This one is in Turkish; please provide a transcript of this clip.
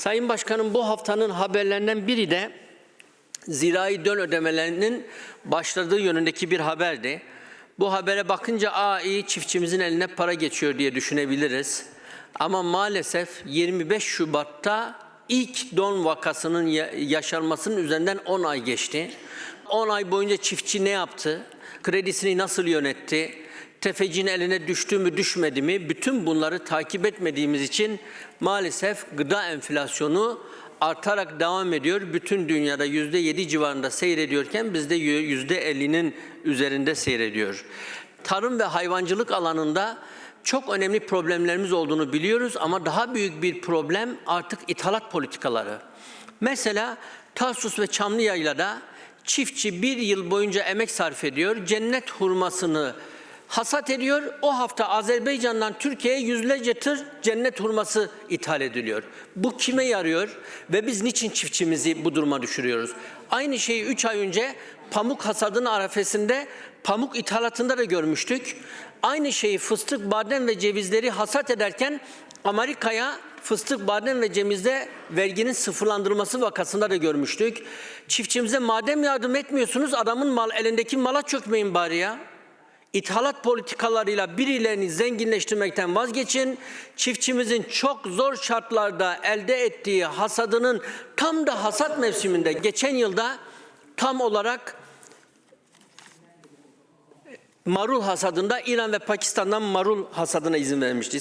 Sayın Başkanım bu haftanın haberlerinden biri de zirai dön ödemelerinin başladığı yönündeki bir haberdi. Bu habere bakınca aa iyi çiftçimizin eline para geçiyor diye düşünebiliriz. Ama maalesef 25 Şubat'ta ilk don vakasının ya- yaşanmasının üzerinden 10 ay geçti. 10 ay boyunca çiftçi ne yaptı? Kredisini nasıl yönetti? Tefecinin eline düştü mü düşmedi mi? Bütün bunları takip etmediğimiz için maalesef gıda enflasyonu artarak devam ediyor. Bütün dünyada yüzde yedi civarında seyrediyorken bizde yüzde ellinin üzerinde seyrediyor. Tarım ve hayvancılık alanında çok önemli problemlerimiz olduğunu biliyoruz ama daha büyük bir problem artık ithalat politikaları. Mesela Tarsus ve Çamlıyayla'da çiftçi bir yıl boyunca emek sarf ediyor. Cennet hurmasını hasat ediyor. O hafta Azerbaycan'dan Türkiye'ye yüzlerce tır cennet hurması ithal ediliyor. Bu kime yarıyor ve biz niçin çiftçimizi bu duruma düşürüyoruz? Aynı şeyi 3 ay önce pamuk hasadının arefesinde pamuk ithalatında da görmüştük. Aynı şeyi fıstık, badem ve cevizleri hasat ederken Amerika'ya fıstık, badem ve cevizde verginin sıfırlandırılması vakasında da görmüştük. Çiftçimize madem yardım etmiyorsunuz adamın mal elindeki mala çökmeyin bari ya. İthalat politikalarıyla birilerini zenginleştirmekten vazgeçin. Çiftçimizin çok zor şartlarda elde ettiği hasadının tam da hasat mevsiminde geçen yılda tam olarak marul hasadında İran ve Pakistan'dan marul hasadına izin vermişti.